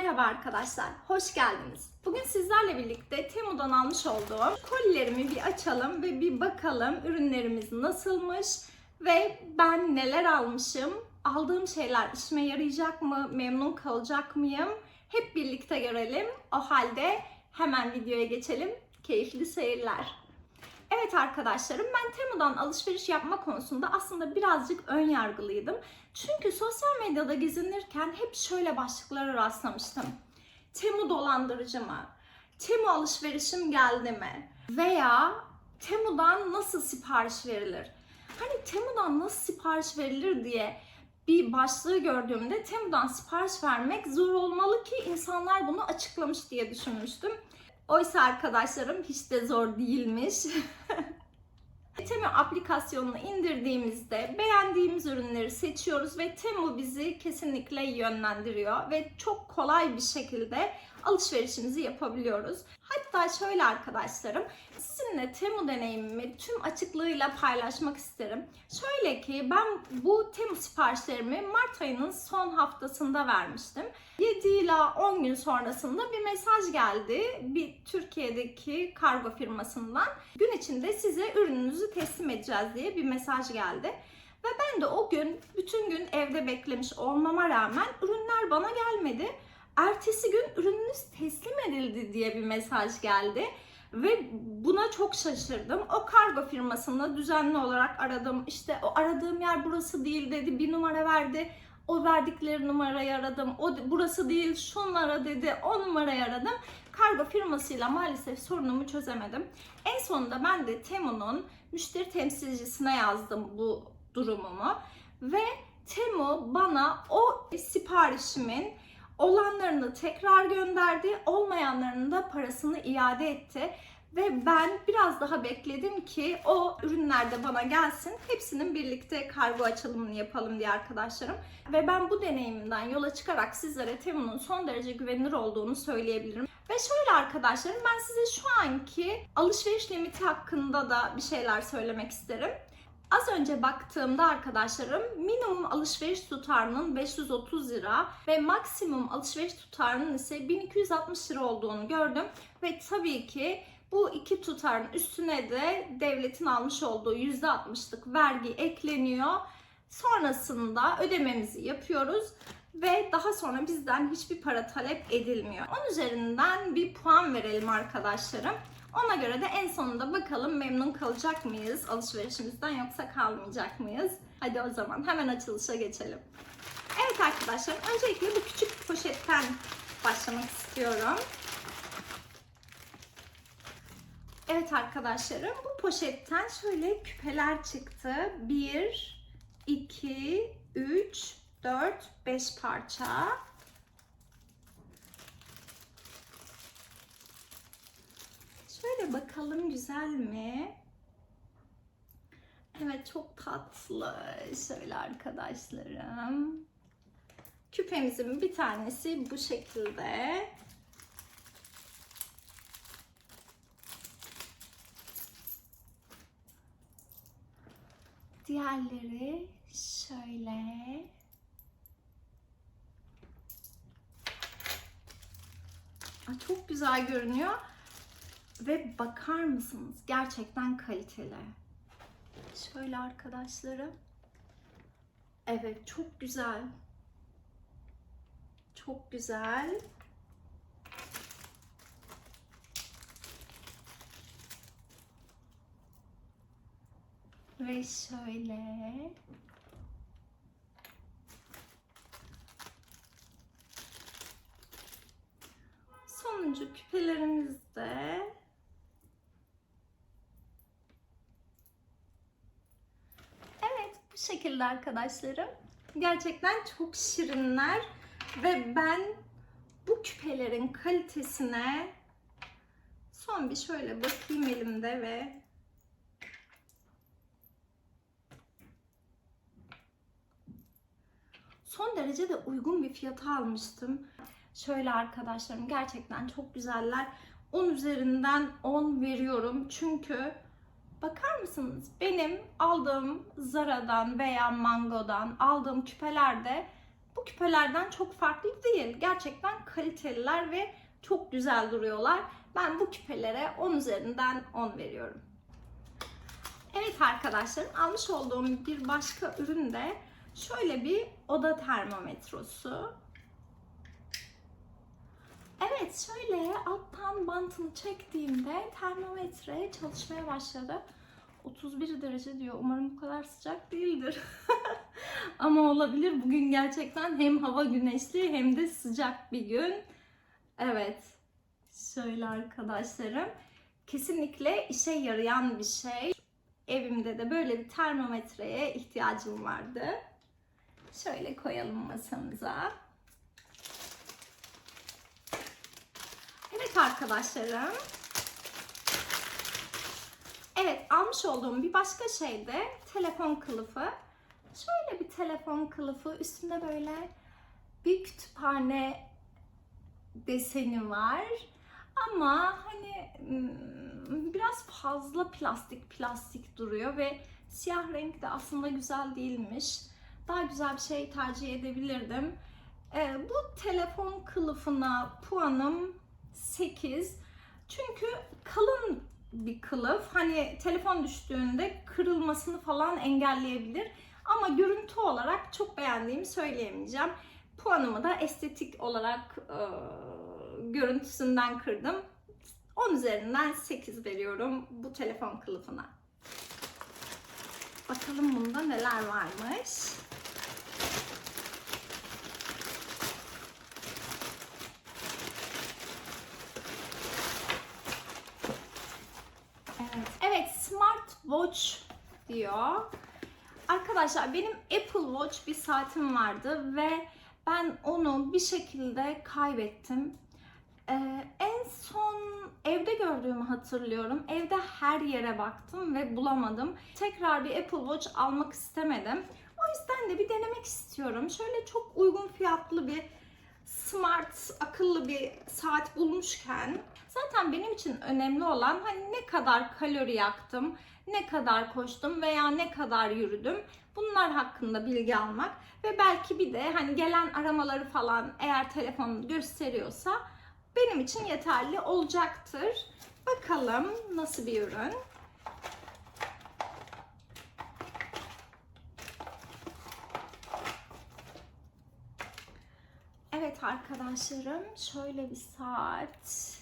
Merhaba arkadaşlar, hoş geldiniz. Bugün sizlerle birlikte Temu'dan almış olduğum kolilerimi bir açalım ve bir bakalım ürünlerimiz nasılmış ve ben neler almışım, aldığım şeyler işime yarayacak mı, memnun kalacak mıyım? Hep birlikte görelim. O halde hemen videoya geçelim. Keyifli seyirler. Evet arkadaşlarım ben Temu'dan alışveriş yapma konusunda aslında birazcık ön yargılıydım. Çünkü sosyal medyada gezinirken hep şöyle başlıklara rastlamıştım. Temu dolandırıcı mı? Temu alışverişim geldi mi? Veya Temu'dan nasıl sipariş verilir? Hani Temu'dan nasıl sipariş verilir diye bir başlığı gördüğümde Temu'dan sipariş vermek zor olmalı ki insanlar bunu açıklamış diye düşünmüştüm. Oysa arkadaşlarım hiç de zor değilmiş. Temu aplikasyonunu indirdiğimizde beğendiğimiz ürünleri seçiyoruz ve Temu bizi kesinlikle yönlendiriyor ve çok kolay bir şekilde alışverişimizi yapabiliyoruz. Hatta şöyle arkadaşlarım, sizinle Temu deneyimimi tüm açıklığıyla paylaşmak isterim. Şöyle ki ben bu Temu siparişlerimi Mart ayının son haftasında vermiştim. 7 ila 10 gün sonrasında bir mesaj geldi bir Türkiye'deki kargo firmasından. Gün içinde size ürününüzü teslim edeceğiz diye bir mesaj geldi. Ve ben de o gün bütün gün evde beklemiş olmama rağmen ürünler bana gelmedi. Ertesi gün ürününüz teslim edildi diye bir mesaj geldi. Ve buna çok şaşırdım. O kargo firmasını düzenli olarak aradım. İşte o aradığım yer burası değil dedi. Bir numara verdi. O verdikleri numarayı aradım. O burası değil şunlara dedi. O numarayı aradım. Kargo firmasıyla maalesef sorunumu çözemedim. En sonunda ben de Temu'nun müşteri temsilcisine yazdım bu durumumu. Ve Temu bana o siparişimin olanlarını tekrar gönderdi, olmayanlarının da parasını iade etti. Ve ben biraz daha bekledim ki o ürünler de bana gelsin. Hepsinin birlikte kargo açılımını yapalım diye arkadaşlarım. Ve ben bu deneyimimden yola çıkarak sizlere Temu'nun son derece güvenilir olduğunu söyleyebilirim. Ve şöyle arkadaşlarım ben size şu anki alışveriş limiti hakkında da bir şeyler söylemek isterim. Az önce baktığımda arkadaşlarım minimum alışveriş tutarının 530 lira ve maksimum alışveriş tutarının ise 1260 lira olduğunu gördüm. Ve tabii ki bu iki tutarın üstüne de devletin almış olduğu %60'lık vergi ekleniyor. Sonrasında ödememizi yapıyoruz ve daha sonra bizden hiçbir para talep edilmiyor. 10 üzerinden bir puan verelim arkadaşlarım. Ona göre de en sonunda bakalım memnun kalacak mıyız alışverişimizden yoksa kalmayacak mıyız? Hadi o zaman hemen açılışa geçelim. Evet arkadaşlar öncelikle bu küçük poşetten başlamak istiyorum. Evet arkadaşlarım bu poşetten şöyle küpeler çıktı. 1, 2, 3, 4, 5 parça. Şöyle bakalım güzel mi? Evet çok tatlı. Şöyle arkadaşlarım. Küpemizin bir tanesi bu şekilde. Diğerleri şöyle. Aa, çok güzel görünüyor. Ve bakar mısınız? Gerçekten kaliteli. Şöyle arkadaşlarım. Evet çok güzel. Çok güzel. Ve şöyle. Sonuncu küpelerimiz de Evet şekilde arkadaşlarım. Gerçekten çok şirinler ve ben bu küpelerin kalitesine son bir şöyle bakayım elimde ve son derece de uygun bir fiyata almıştım. Şöyle arkadaşlarım gerçekten çok güzeller. 10 üzerinden 10 veriyorum. Çünkü bakar mısınız? Benim aldığım Zara'dan veya Mango'dan aldığım küpelerde bu küpelerden çok farklı değil. Gerçekten kaliteliler ve çok güzel duruyorlar. Ben bu küpelere 10 üzerinden 10 veriyorum. Evet arkadaşlar almış olduğum bir başka ürün de şöyle bir oda termometrosu. Evet şöyle alttan bantını çektiğimde termometre çalışmaya başladı. 31 derece diyor. Umarım bu kadar sıcak değildir. Ama olabilir. Bugün gerçekten hem hava güneşli hem de sıcak bir gün. Evet. Şöyle arkadaşlarım. Kesinlikle işe yarayan bir şey. Evimde de böyle bir termometreye ihtiyacım vardı. Şöyle koyalım masamıza. Evet arkadaşlarım. Evet almış olduğum bir başka şey de telefon kılıfı. Şöyle bir telefon kılıfı üstünde böyle bir kütüphane deseni var. Ama hani hmm, biraz fazla plastik plastik duruyor ve siyah renk de aslında güzel değilmiş. Daha güzel bir şey tercih edebilirdim. Ee, bu telefon kılıfına puanım 8. Çünkü kalın bir kılıf. Hani telefon düştüğünde kırılmasını falan engelleyebilir. Ama görüntü olarak çok beğendiğimi söyleyemeyeceğim. Puanımı da estetik olarak e, görüntüsünden kırdım. 10 üzerinden 8 veriyorum bu telefon kılıfına. Bakalım bunda neler varmış. Evet. Evet, Smart Watch diyor. Arkadaşlar benim Apple Watch bir saatim vardı ve ben onu bir şekilde kaybettim. Ee, en son evde gördüğümü hatırlıyorum. Evde her yere baktım ve bulamadım. Tekrar bir Apple Watch almak istemedim. O yüzden de bir denemek istiyorum. Şöyle çok uygun fiyatlı bir smart, akıllı bir saat bulmuşken zaten benim için önemli olan hani ne kadar kalori yaktım, ne kadar koştum veya ne kadar yürüdüm. Bunlar hakkında bilgi almak ve belki bir de hani gelen aramaları falan eğer telefon gösteriyorsa benim için yeterli olacaktır. Bakalım nasıl bir ürün. Arkadaşlarım şöyle bir saat.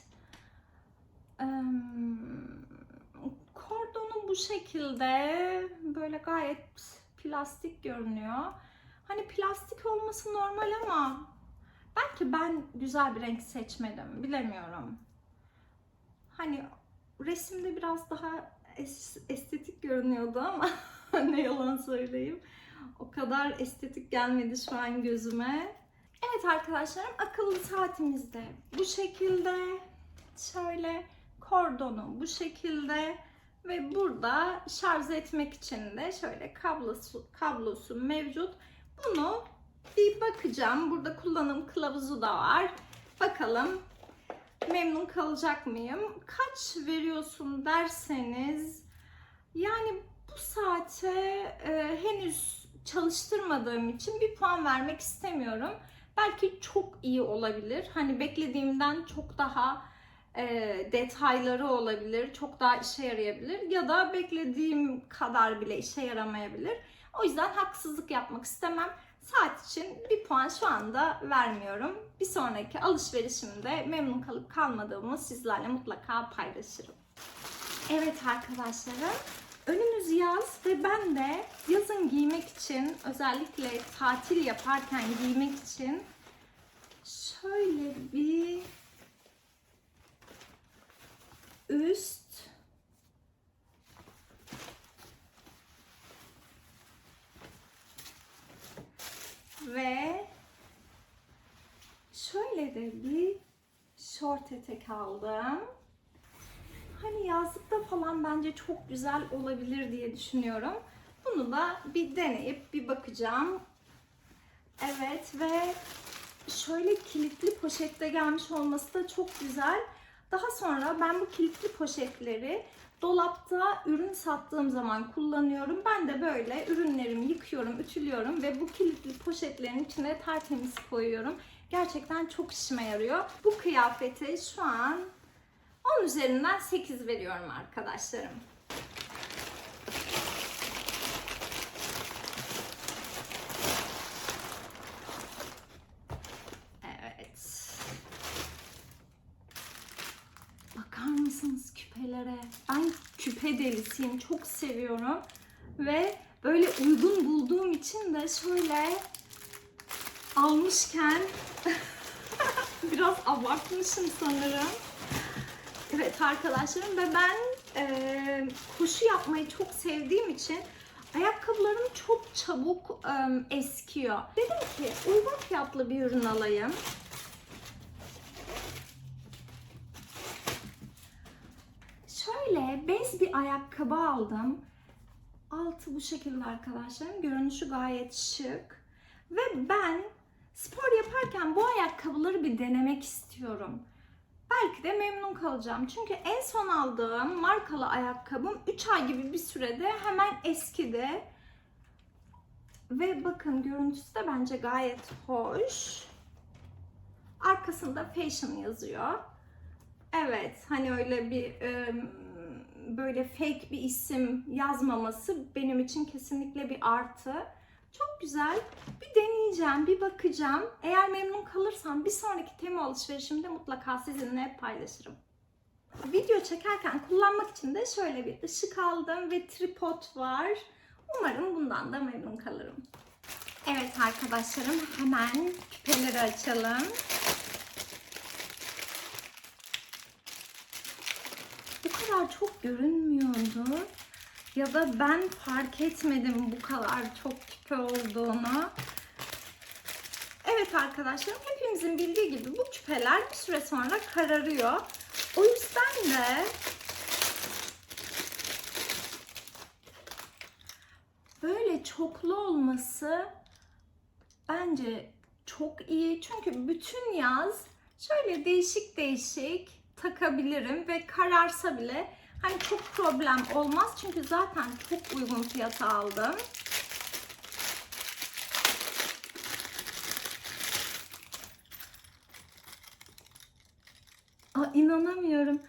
Im, Kordonu bu şekilde böyle gayet plastik görünüyor. Hani plastik olması normal ama belki ben güzel bir renk seçmedim. Bilemiyorum. Hani resimde biraz daha es- estetik görünüyordu ama ne yalan söyleyeyim. O kadar estetik gelmedi şu an gözüme. Evet arkadaşlarım akıllı saatimiz de bu şekilde. Şöyle kordonu bu şekilde ve burada şarj etmek için de şöyle kablosu, kablosu mevcut. Bunu bir bakacağım. Burada kullanım kılavuzu da var. Bakalım memnun kalacak mıyım? Kaç veriyorsun derseniz yani bu saate e, henüz çalıştırmadığım için bir puan vermek istemiyorum. Belki çok iyi olabilir. Hani beklediğimden çok daha e, detayları olabilir, çok daha işe yarayabilir ya da beklediğim kadar bile işe yaramayabilir. O yüzden haksızlık yapmak istemem. Saat için bir puan şu anda vermiyorum. Bir sonraki alışverişimde memnun kalıp kalmadığımı sizlerle mutlaka paylaşırım. Evet arkadaşlarım, önümüz yaz ve ben de yazın giymek için, özellikle tatil yaparken giymek için şöyle bir üst ve şöyle de bir şort etek aldım. Hani yazlıkta falan bence çok güzel olabilir diye düşünüyorum. Bunu da bir deneyip bir bakacağım. Evet ve şöyle kilitli poşette gelmiş olması da çok güzel. Daha sonra ben bu kilitli poşetleri dolapta ürün sattığım zaman kullanıyorum. Ben de böyle ürünlerimi yıkıyorum, ütülüyorum ve bu kilitli poşetlerin içine tertemiz koyuyorum. Gerçekten çok işime yarıyor. Bu kıyafete şu an 10 üzerinden 8 veriyorum arkadaşlarım. Evet. Bakar mısınız küpelere? Ben küpe delisiyim. Çok seviyorum. Ve böyle uygun bulduğum için de şöyle almışken biraz abartmışım sanırım. Evet arkadaşlarım ve ben e, koşu yapmayı çok sevdiğim için ayakkabılarım çok çabuk e, eskiyor. Dedim ki uygun fiyatlı bir ürün alayım. Şöyle bez bir ayakkabı aldım. Altı bu şekilde arkadaşlarım. Görünüşü gayet şık. Ve ben spor yaparken bu ayakkabıları bir denemek istiyorum. Belki de memnun kalacağım. Çünkü en son aldığım markalı ayakkabım 3 ay gibi bir sürede hemen eskidi. Ve bakın görüntüsü de bence gayet hoş. Arkasında fashion yazıyor. Evet, hani öyle bir e, böyle fake bir isim yazmaması benim için kesinlikle bir artı. Çok güzel. Bir deneyeceğim, bir bakacağım. Eğer memnun kalırsam bir sonraki tema alışverişimde mutlaka sizinle paylaşırım. Video çekerken kullanmak için de şöyle bir ışık aldım ve tripod var. Umarım bundan da memnun kalırım. Evet arkadaşlarım hemen küpeleri açalım. Kadar çok görünmüyordu. Ya da ben fark etmedim bu kadar çok küpe olduğunu. Evet arkadaşlarım hepimizin bildiği gibi bu küpeler bir süre sonra kararıyor. O yüzden de böyle çoklu olması bence çok iyi. Çünkü bütün yaz şöyle değişik değişik takabilirim ve kararsa bile hani çok problem olmaz. Çünkü zaten çok uygun fiyata aldım. Aa, inanamıyorum.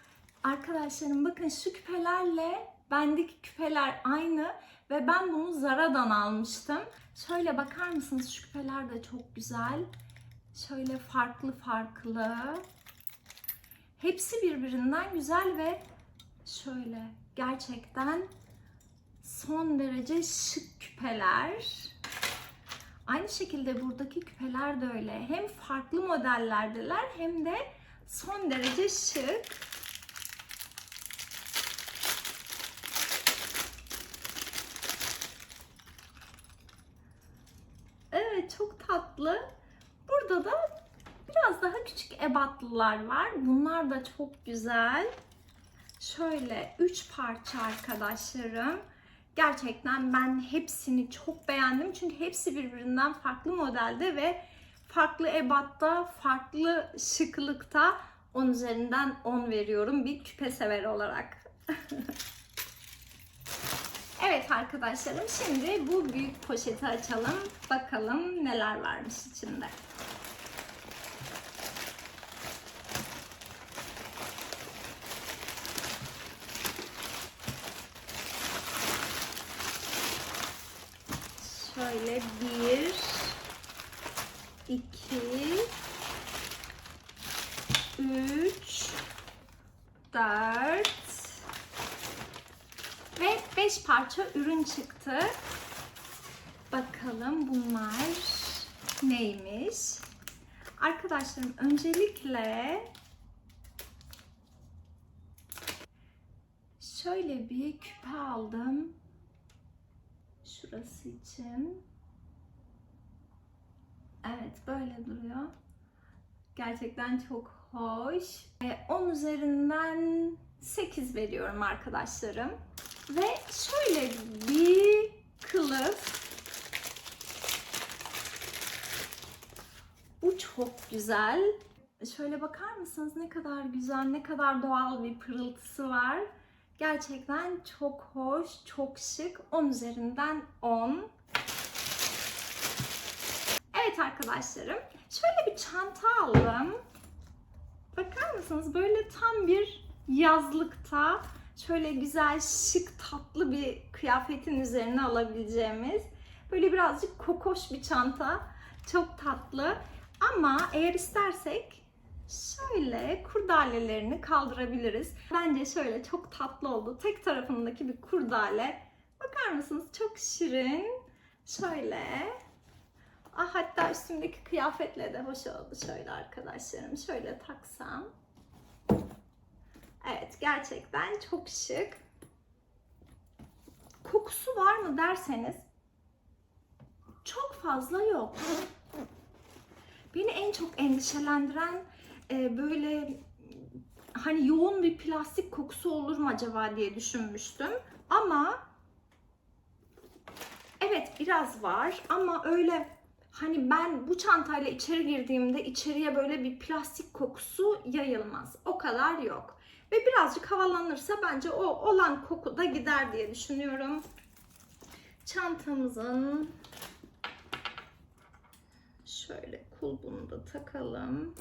Arkadaşlarım bakın şu küpelerle bendeki küpeler aynı ve ben bunu Zara'dan almıştım. Şöyle bakar mısınız şu küpeler de çok güzel. Şöyle farklı farklı. Hepsi birbirinden güzel ve şöyle gerçekten son derece şık küpeler. Aynı şekilde buradaki küpeler de öyle. Hem farklı modellerdeler hem de son derece şık. Evet çok tatlı. Burada da biraz daha ebatlılar var. Bunlar da çok güzel. Şöyle 3 parça arkadaşlarım. Gerçekten ben hepsini çok beğendim. Çünkü hepsi birbirinden farklı modelde ve farklı ebatta, farklı şıklıkta 10 üzerinden 10 veriyorum bir küpe sever olarak. evet arkadaşlarım şimdi bu büyük poşeti açalım. Bakalım neler varmış içinde. Şöyle bir, iki, üç, dört ve beş parça ürün çıktı. Bakalım bunlar neymiş? Arkadaşlarım öncelikle şöyle bir küpe aldım şurası için. Evet böyle duruyor. Gerçekten çok hoş. 10 üzerinden 8 veriyorum arkadaşlarım. Ve şöyle bir kılıf. Bu çok güzel. Şöyle bakar mısınız ne kadar güzel, ne kadar doğal bir pırıltısı var. Gerçekten çok hoş, çok şık. 10 üzerinden 10. Evet arkadaşlarım, şöyle bir çanta aldım. Bakar mısınız? Böyle tam bir yazlıkta şöyle güzel, şık, tatlı bir kıyafetin üzerine alabileceğimiz böyle birazcık kokoş bir çanta. Çok tatlı. Ama eğer istersek şöyle kurdalelerini kaldırabiliriz. Bence şöyle çok tatlı oldu. Tek tarafındaki bir kurdale. Bakar mısınız? Çok şirin. Şöyle. Ah hatta üstümdeki kıyafetle de hoş oldu şöyle arkadaşlarım. Şöyle taksam. Evet gerçekten çok şık. Kokusu var mı derseniz çok fazla yok. Beni en çok endişelendiren e, böyle hani yoğun bir plastik kokusu olur mu acaba diye düşünmüştüm. Ama evet biraz var ama öyle hani ben bu çantayla içeri girdiğimde içeriye böyle bir plastik kokusu yayılmaz. O kadar yok. Ve birazcık havalanırsa bence o olan koku da gider diye düşünüyorum. Çantamızın şöyle kulbunu da takalım.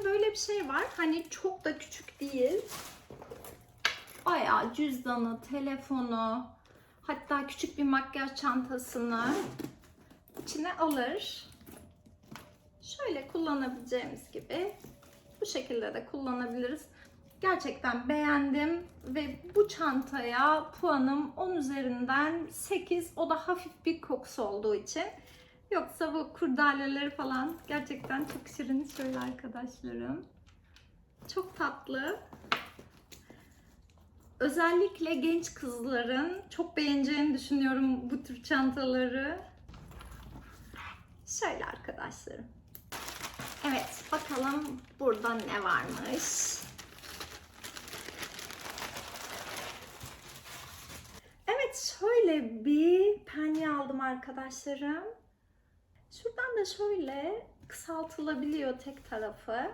İçinde böyle bir şey var. Hani çok da küçük değil. Bayağı cüzdanı, telefonu, hatta küçük bir makyaj çantasını içine alır. Şöyle kullanabileceğimiz gibi bu şekilde de kullanabiliriz. Gerçekten beğendim ve bu çantaya puanım 10 üzerinden 8. O da hafif bir kokusu olduğu için. Yoksa bu kurdaleleri falan gerçekten çok şirin şöyle arkadaşlarım. Çok tatlı. Özellikle genç kızların çok beğeneceğini düşünüyorum bu tür çantaları. Şöyle arkadaşlarım. Evet bakalım burada ne varmış. Evet şöyle bir penye aldım arkadaşlarım. Şuradan da şöyle kısaltılabiliyor tek tarafı.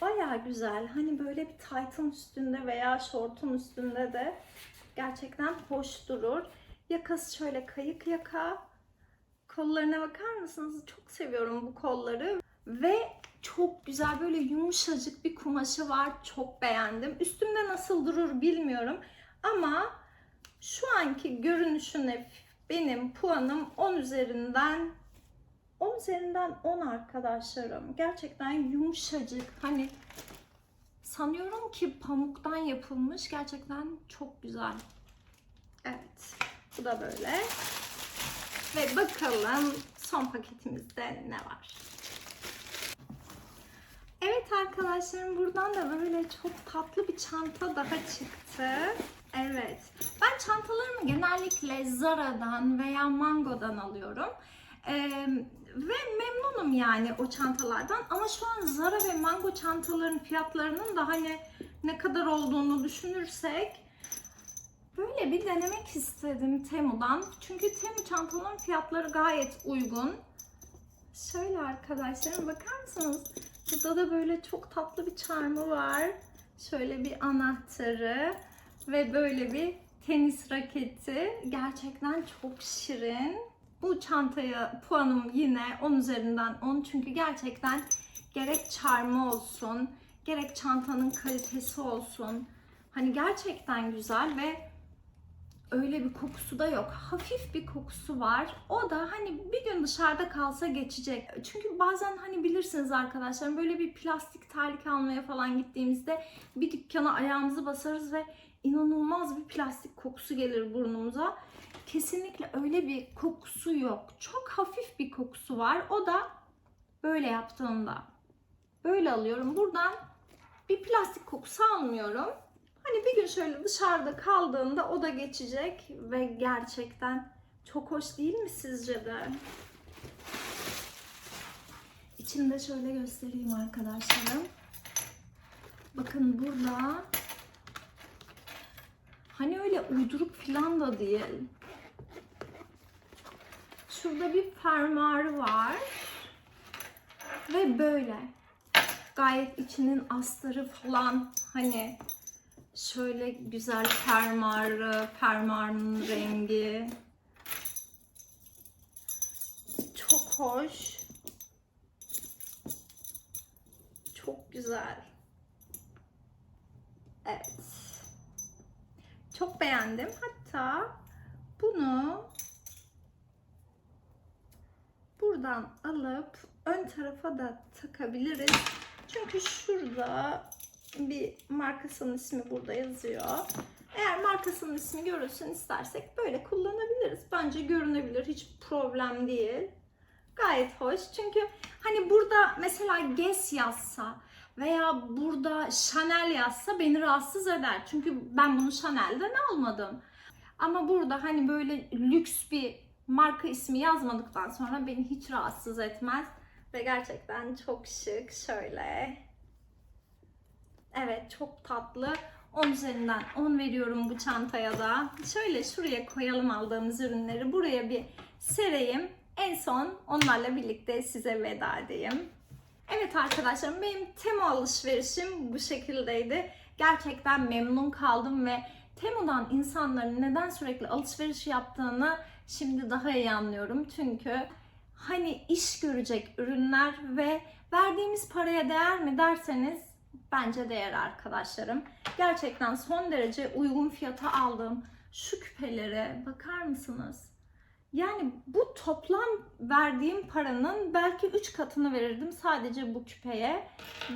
Baya güzel. Hani böyle bir taytın üstünde veya şortun üstünde de gerçekten hoş durur. Yakası şöyle kayık yaka. Kollarına bakar mısınız? Çok seviyorum bu kolları. Ve çok güzel böyle yumuşacık bir kumaşı var. Çok beğendim. Üstümde nasıl durur bilmiyorum. Ama şu anki görünüşüne benim puanım 10 üzerinden 10 üzerinden 10 arkadaşlarım. Gerçekten yumuşacık. Hani sanıyorum ki pamuktan yapılmış. Gerçekten çok güzel. Evet. Bu da böyle. Ve bakalım son paketimizde ne var? Evet arkadaşlarım buradan da böyle çok tatlı bir çanta daha çıktı. Evet. Ben çantalarımı genellikle Zara'dan veya Mango'dan alıyorum. Ee, ve memnunum yani o çantalardan. Ama şu an Zara ve Mango çantaların fiyatlarının da hani ne kadar olduğunu düşünürsek böyle bir denemek istedim Temu'dan. Çünkü Temu çantaların fiyatları gayet uygun. Şöyle arkadaşlarım bakar mısınız? Burada da böyle çok tatlı bir çarmı var. Şöyle bir anahtarı ve böyle bir tenis raketi. Gerçekten çok şirin. Bu çantaya puanım yine 10 üzerinden 10 çünkü gerçekten gerek çarmı olsun, gerek çantanın kalitesi olsun. Hani gerçekten güzel ve öyle bir kokusu da yok. Hafif bir kokusu var. O da hani bir gün dışarıda kalsa geçecek. Çünkü bazen hani bilirsiniz arkadaşlar böyle bir plastik terlik almaya falan gittiğimizde bir dükkana ayağımızı basarız ve inanılmaz bir plastik kokusu gelir burnumuza. Kesinlikle öyle bir kokusu yok. Çok hafif bir kokusu var. O da böyle yaptığımda. Böyle alıyorum. Buradan bir plastik kokusu almıyorum. Hani bir gün şöyle dışarıda kaldığında o da geçecek ve gerçekten çok hoş değil mi sizce de? İçinde şöyle göstereyim arkadaşlarım. Bakın burada hani öyle uyduruk falan da değil. Şurada bir fermuarı var. Ve böyle. Gayet içinin astarı falan hani şöyle güzel fermuarı, fermuarının rengi. Çok hoş. Çok güzel. Evet. Çok beğendim. Hatta bunu buradan alıp ön tarafa da takabiliriz. Çünkü şurada bir markasının ismi burada yazıyor. Eğer markasının ismi görülsün istersek böyle kullanabiliriz. Bence görünebilir. Hiç problem değil. Gayet hoş. Çünkü hani burada mesela Guess yazsa veya burada Chanel yazsa beni rahatsız eder. Çünkü ben bunu Chanel'den almadım. Ama burada hani böyle lüks bir marka ismi yazmadıktan sonra beni hiç rahatsız etmez. Ve gerçekten çok şık. Şöyle. Evet çok tatlı. 10 üzerinden 10 veriyorum bu çantaya da. Şöyle şuraya koyalım aldığımız ürünleri. Buraya bir sereyim. En son onlarla birlikte size veda edeyim. Evet arkadaşlarım benim Temu alışverişim bu şekildeydi. Gerçekten memnun kaldım ve Temu'dan insanların neden sürekli alışveriş yaptığını şimdi daha iyi anlıyorum. Çünkü hani iş görecek ürünler ve verdiğimiz paraya değer mi derseniz bence değer arkadaşlarım. Gerçekten son derece uygun fiyata aldığım şu küpelere bakar mısınız? Yani bu toplam verdiğim paranın belki 3 katını verirdim sadece bu küpeye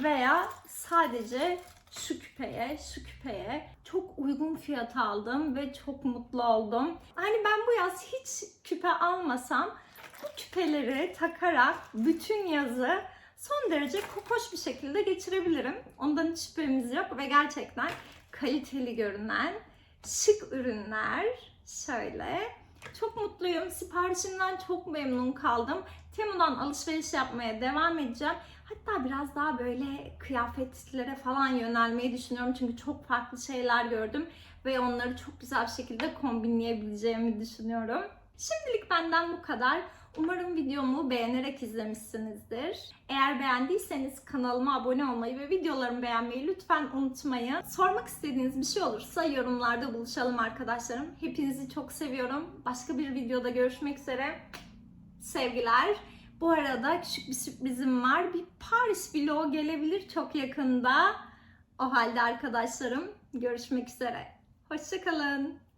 veya sadece şu küpeye, şu küpeye çok uygun fiyata aldım ve çok mutlu oldum. Hani ben bu yaz hiç küpe almasam bu küpeleri takarak bütün yazı son derece kokoş bir şekilde geçirebilirim. Ondan hiç şüphemiz yok ve gerçekten kaliteli görünen şık ürünler şöyle. Çok mutluyum. Siparişimden çok memnun kaldım. Temu'dan alışveriş yapmaya devam edeceğim. Hatta biraz daha böyle kıyafetlere falan yönelmeyi düşünüyorum. Çünkü çok farklı şeyler gördüm ve onları çok güzel bir şekilde kombinleyebileceğimi düşünüyorum. Şimdilik benden bu kadar. Umarım videomu beğenerek izlemişsinizdir. Eğer beğendiyseniz kanalıma abone olmayı ve videolarımı beğenmeyi lütfen unutmayın. Sormak istediğiniz bir şey olursa yorumlarda buluşalım arkadaşlarım. Hepinizi çok seviyorum. Başka bir videoda görüşmek üzere. Sevgiler. Bu arada küçük bir sürprizim var. Bir Paris vlog gelebilir çok yakında. O halde arkadaşlarım görüşmek üzere. Hoşçakalın.